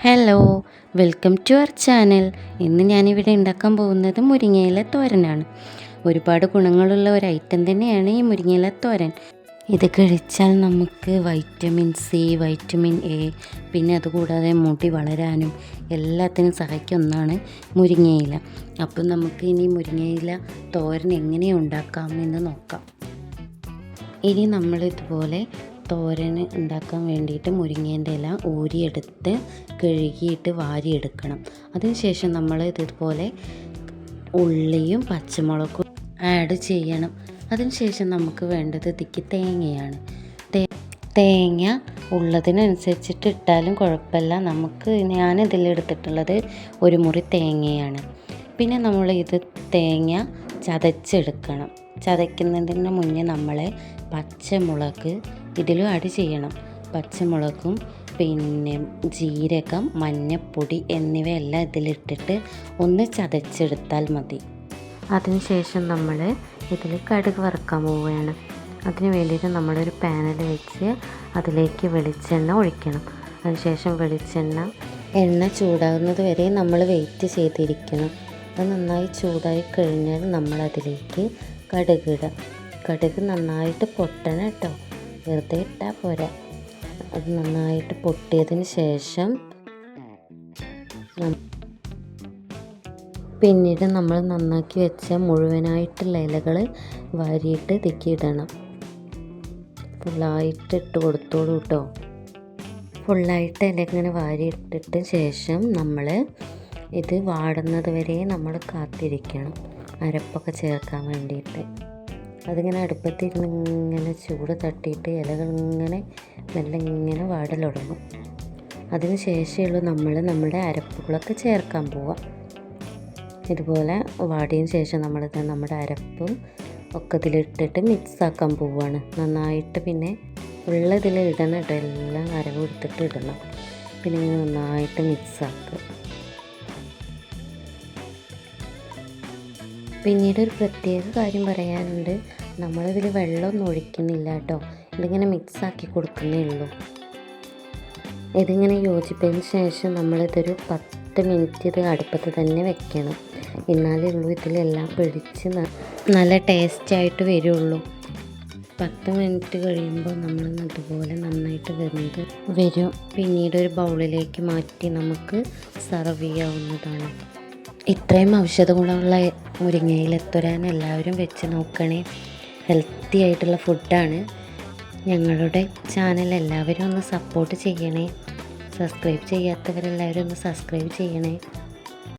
Hello welcome to our channel ഇന്ന് ഞാനിവിടെ ഉണ്ടാക്കാൻ പോകുന്നത് മുരിങ്ങയില തോരനാണ്. ഒരുപാട് ഗുണങ്ങളുള്ള ഒരു ഐറ്റം തന്നെയാണ് ഈ മുരിങ്ങയില തോരൻ. ഇത് കഴിച്ചാൽ നമുക്ക് വൈറ്റമിൻ സി വൈറ്റമിൻ എ പിന്നെ അതുകൂടാതെ മുടി വളരാനും എല്ലാത്തിനും സഹായിക്കുന്ന മുരിങ്ങയില. അപ്പം നമുക്ക് ഇനി മുരിങ്ങയില തോരൻ എങ്ങനെ ഉണ്ടാക്കാം എന്ന് നോക്കാം. ഇനി നമ്മൾ ഇതുപോലെ തോരൻ ഉണ്ടാക്കാൻ വേണ്ടിയിട്ട് മുരിങ്ങേന്റെ ഇല ഊരിയെടുത്ത് കഴുകിയിട്ട് വാരിയെടുക്കണം. അതിനുശേഷം നമ്മൾ ഇതുപോലെ ഉള്ളിയും പച്ചമുളകും ആഡ് ചെയ്യണം. അതിനുശേഷം നമുക്ക് വേണ്ടത് ഇതിക്ക് തേങ്ങയാണ്. തേങ്ങ ഉള്ളതിനനുസരിച്ചിട്ട് ഇട്ടാലും കുഴപ്പമില്ല. നമുക്ക് ഞാൻ ഇതിലെടുത്തിട്ടുള്ളത് ഒരു മുറി തേങ്ങയാണ്. പിന്നെ നമ്മൾ ഇത് തേങ്ങ ചതച്ചെടുക്കണം. ചതയ്ക്കുന്നതിന് മുന്നേ നമ്മൾ പച്ചമുളക് ഇതിലും ആഡ് ചെയ്യണം. പച്ചമുളകും പിന്നെ ജീരകം മഞ്ഞപ്പൊടി എന്നിവയെല്ലാം ഇതിലിട്ടിട്ട് ഒന്ന് ചതച്ചെടുത്താൽ മതി. അതിനുശേഷം നമ്മൾ ഇതിൽ കടുക് വറുക്കാൻ പോവുകയാണ്. അതിന് വേണ്ടിയിട്ട് നമ്മളൊരു പാനിൽ വെച്ച് അതിലേക്ക് വെളിച്ചെണ്ണ ഒഴിക്കണം. അതിനുശേഷം വെളിച്ചെണ്ണ എണ്ണ ചൂടാകുന്നത് വരെ നമ്മൾ വെയിറ്റ് ചെയ്തിരിക്കണം. അത് നന്നായി ചൂടായി കഴിഞ്ഞാൽ നമ്മളതിലേക്ക് കടുക് ഇടാം. കടുക് നന്നായിട്ട് പൊട്ടണം കേട്ടോ. വെറുതെ ഇട്ടാൽ പോരാ. അത് നന്നായിട്ട് പൊട്ടിയതിന് ശേഷം പിന്നീട് നമ്മൾ നന്നാക്കി വെച്ച മുഴുവനായിട്ടുള്ള ഇലകൾ വാരിയിട്ട് തിക്കിയിടണം ഫുള്ളായിട്ട് ഇട്ട് കൊടുത്തോളൂ കേട്ടോ ഫുള്ളായിട്ട് ഇല ഇങ്ങനെ വാരിയിട്ടിട്ട് ശേഷം നമ്മൾ ഇത് വാടുന്നത് വരെ നമ്മൾ കാത്തിരിക്കണം. അരപ്പൊക്കെ ചേർക്കാൻ വേണ്ടിയിട്ട്. അതിങ്ങനെ അടുപ്പത്തിരുന്ന് ഇങ്ങനെ ചൂട് തട്ടിയിട്ട് ഇലകൾ ഇങ്ങനെ മെല്ലെ ഇങ്ങനെ വാടൽ തുടങ്ങും അതിന് ശേഷമുള്ളൂ നമ്മൾ നമ്മുടെ അരപ്പുകളൊക്കെ ചേർക്കാൻ പോവാം ഇതുപോലെ വാടിയതിന് ശേഷം നമ്മൾ നമ്മുടെ അരപ്പും ഒക്കെ ഇതിലിട്ടിട്ട് മിക്സാക്കാൻ പോവുകയാണ്. നന്നായിട്ട് പിന്നെ ഉള്ളതിൽ ഇടണം കേട്ടോ. എല്ലാം അരവ് എടുത്തിട്ട് ഇടണം. പിന്നെ ഇങ്ങനെ നന്നായിട്ട് മിക്സാക്കുക. പിന്നീട് ഒരു പ്രത്യേക കാര്യം പറയാനുണ്ട്. നമ്മളിതിൽ വെള്ളമൊന്നും ഒഴിക്കുന്നില്ല കേട്ടോ. ഇതിങ്ങനെ മിക്സ് ആക്കി കൊടുക്കുന്നേ ഉള്ളൂ. ഇതിങ്ങനെ യോജിപ്പതിന് ശേഷം നമ്മളിതൊരു പത്ത് മിനിറ്റ് ഇത് അടുപ്പത്ത് തന്നെ വെക്കണം. എന്നാലേ ഉള്ളൂ ഇതിലെല്ലാം പിടിച്ച് നല്ല ടേസ്റ്റായിട്ട് വരുള്ളൂ. പത്ത് മിനിറ്റ് കഴിയുമ്പോൾ നമ്മൾ അതുപോലെ നന്നായിട്ട് വെന്ത് വരും. പിന്നീട് ഒരു ബൗളിലേക്ക് മാറ്റി നമുക്ക് സെർവ് ചെയ്യാവുന്നതാണ്. ഇത്രയും ഔഷധ ഗുണമുള്ള മുരിങ്ങയിലെത്തുരാൻ എല്ലാവരും വെച്ച് നോക്കണേ. ഹെൽത്തി ആയിട്ടുള്ള ഫുഡാണ്. ഞങ്ങളുടെ ചാനൽ എല്ലാവരും ഒന്ന് സപ്പോർട്ട് ചെയ്യണേ. സബ്സ്ക്രൈബ് ചെയ്യാത്തവരെല്ലാവരും ഒന്ന് സബ്സ്ക്രൈബ് ചെയ്യണേ.